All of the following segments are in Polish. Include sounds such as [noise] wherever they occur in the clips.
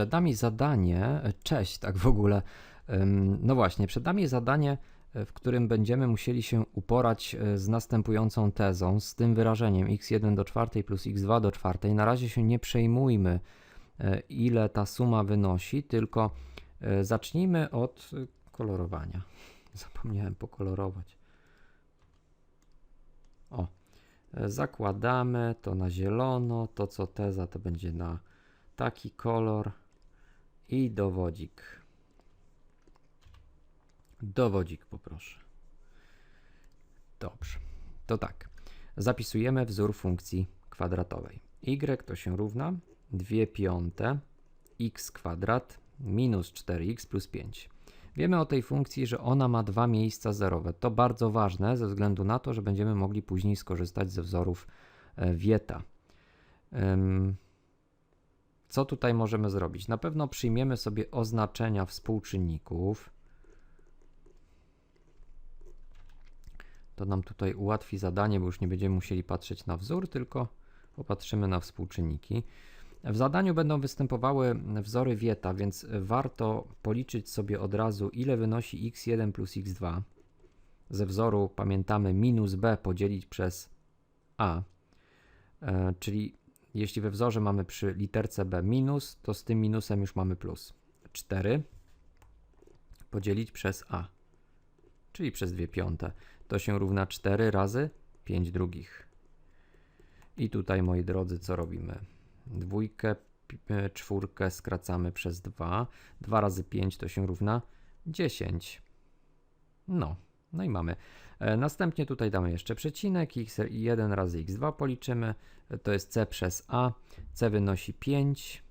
przed nami zadanie, cześć, tak w ogóle. No właśnie, przed nami zadanie, e, w którym będziemy musieli się uporać e, z następującą tezą, z tym wyrażeniem x1 do czwartej plus x2 do czwartej. Na razie się nie przejmujmy, e, ile ta suma wynosi, tylko e, zacznijmy od e, kolorowania. [laughs] Zapomniałem pokolorować. O, e, zakładamy to na zielono, to co teza to będzie na taki kolor i dowodzik. Dowodzik poproszę. Dobrze. To tak. Zapisujemy wzór funkcji kwadratowej. y to się równa 2 piąte x kwadrat minus 4x plus 5. Wiemy o tej funkcji, że ona ma dwa miejsca zerowe. To bardzo ważne ze względu na to, że będziemy mogli później skorzystać ze wzorów e, Wieta. Co tutaj możemy zrobić? Na pewno przyjmiemy sobie oznaczenia współczynników. To nam tutaj ułatwi zadanie, bo już nie będziemy musieli patrzeć na wzór, tylko popatrzymy na współczynniki. W zadaniu będą występowały wzory Wieta, więc warto policzyć sobie od razu, ile wynosi x1 plus x2. Ze wzoru pamiętamy minus b podzielić przez a, e, czyli jeśli we wzorze mamy przy literce b minus, to z tym minusem już mamy plus. 4 podzielić przez a, czyli przez 2 piąte. To się równa 4 razy 5 drugich. I tutaj, moi drodzy, co robimy? Dwójkę, e, czwórkę skracamy przez 2. 2 razy 5 to się równa 10. No, no i mamy. E, Następnie tutaj damy jeszcze przecinek, x1 razy x2 policzymy, to jest c przez a, c wynosi 5,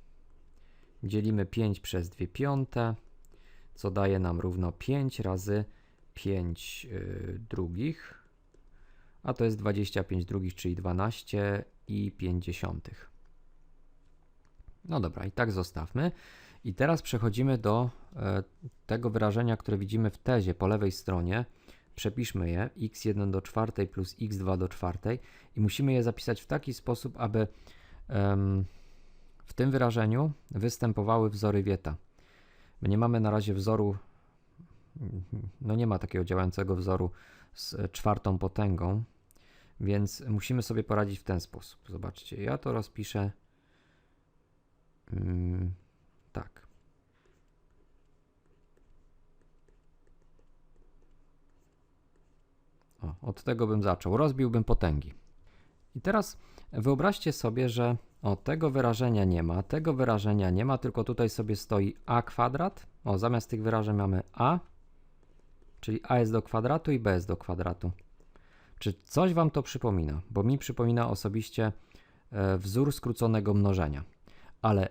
dzielimy 5 przez 2 piąte, co daje nam równo 5 razy 5 y, drugich, a to jest 25 drugich, czyli 12 i 50. No dobra, i tak zostawmy. I teraz przechodzimy do e, tego wyrażenia, które widzimy w tezie po lewej stronie. Przepiszmy je x1 do czwartej plus x2 do czwartej i musimy je zapisać w taki sposób, aby em, w tym wyrażeniu występowały wzory Wieta. My nie mamy na razie wzoru, no nie ma takiego działającego wzoru z czwartą potęgą, więc musimy sobie poradzić w ten sposób. Zobaczcie, ja to rozpiszę mm, tak. O, od tego bym zaczął. Rozbiłbym potęgi. I teraz wyobraźcie sobie, że o tego wyrażenia nie ma, tego wyrażenia nie ma, tylko tutaj sobie stoi a kwadrat. O, zamiast tych wyrażeń mamy a, czyli a jest do kwadratu i b jest do kwadratu. Czy coś wam to przypomina? Bo mi przypomina osobiście e, wzór skróconego mnożenia. Ale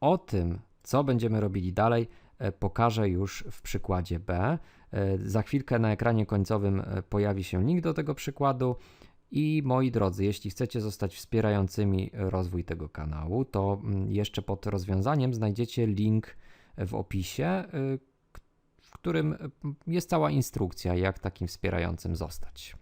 o tym, co będziemy robili dalej, e, pokażę już w przykładzie B. E, Za chwilkę na ekranie końcowym e, pojawi się link do tego przykładu. I moi drodzy, jeśli chcecie zostać wspierającymi rozwój tego kanału, to mm, jeszcze pod rozwiązaniem znajdziecie link w opisie, k- w którym jest cała instrukcja, jak takim wspierającym zostać.